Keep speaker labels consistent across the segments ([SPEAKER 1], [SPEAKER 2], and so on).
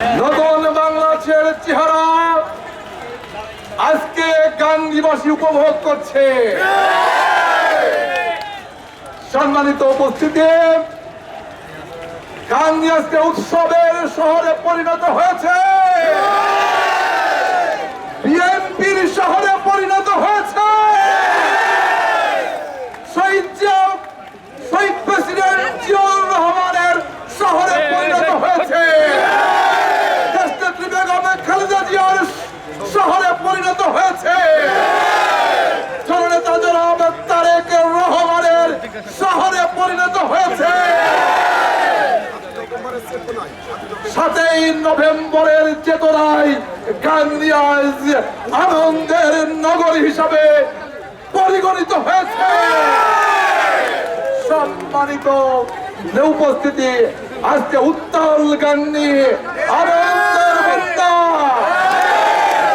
[SPEAKER 1] নতুন বাংলাদেশের চেহারা আজকে গান্ধীবাসী উপভোগ করছে। সম্মানিত উপস্থিতি গান্ধী আজকে উৎসবের শহরে পরিণত হয়েছে। বিএনপির শহরে পরিণত হয়েছে শহীদ জিয়া শহীদ প্রেসিডেন্ট জিয়াউর রহমানের শহরে পরিণত হয়েছে দেশনেত্রী বেগম খালেদা জিয়ার শহরে পরিণত হয়েছে জননেতা জনাব তারেক রহমানের শহরে পরিণত হয়েছে সাতই নভেম্বরের চেতনায় গান্ধী আজ আনন্দের নগর হিসাবে পরিগণিত হয়েছে। সম্মানিত উপস্থিতি, আজকে উত্তাল গান্ধী আনন্দের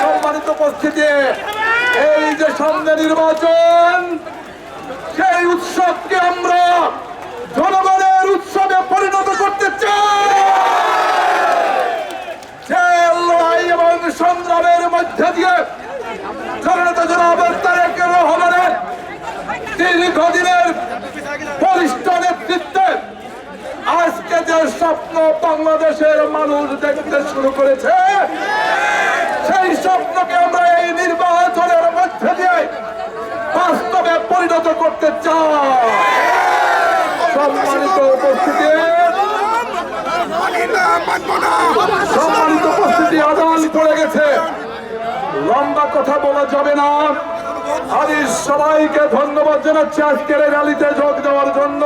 [SPEAKER 1] সম্মানিত উপস্থিতি, এই যে সামনে নির্বাচন, সেই উৎসবকে আমরা জনগণের উৎসবে পরিণত করতে চাই যে লড়াই এবং সংগ্রামের মধ্যে দিয়ে জননেতা জনাবের তারেক রহমানের দীর্ঘদিনের বরিষ্ঠ নেতৃত্বে আজকে যে স্বপ্ন বাংলাদেশের মানুষ দেখতে শুরু করেছে সেই স্বপ্নকে আমরা এই নির্বাচনের মধ্যে দিয়ে বাস্তবে পরিণত করতে চাই। সম্মানিত উপস্থিতি। সম্মানিত উপস্থিতি আদান লম্বা কথা বলা যাবে না। আমি সবাইকে ধন্যবাদ জানাচ্ছি আজকের এই র্যালিতে যোগ দেওয়ার জন্য।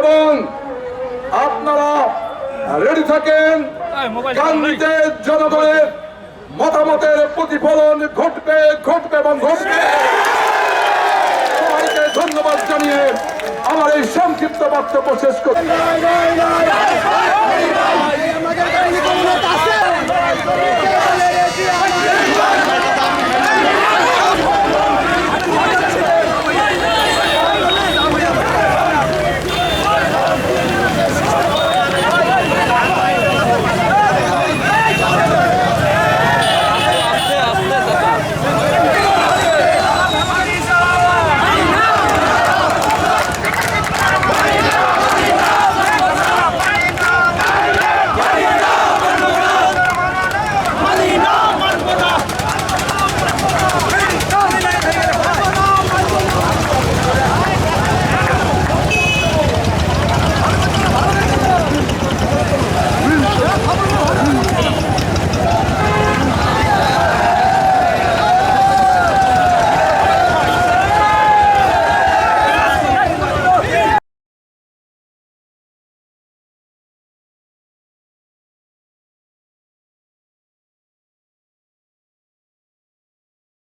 [SPEAKER 1] এবং আপনারা রেডি থাকেন? গান্ধীতে জনগণের মতামতের প্রতিফলন ঘটবে ঘটবে এবং ঘটবে। সবাইকে ধন্যবাদ জানিয়ে আমার এই সংক্ষিপ্ত বক্তব্য শেষ করছি।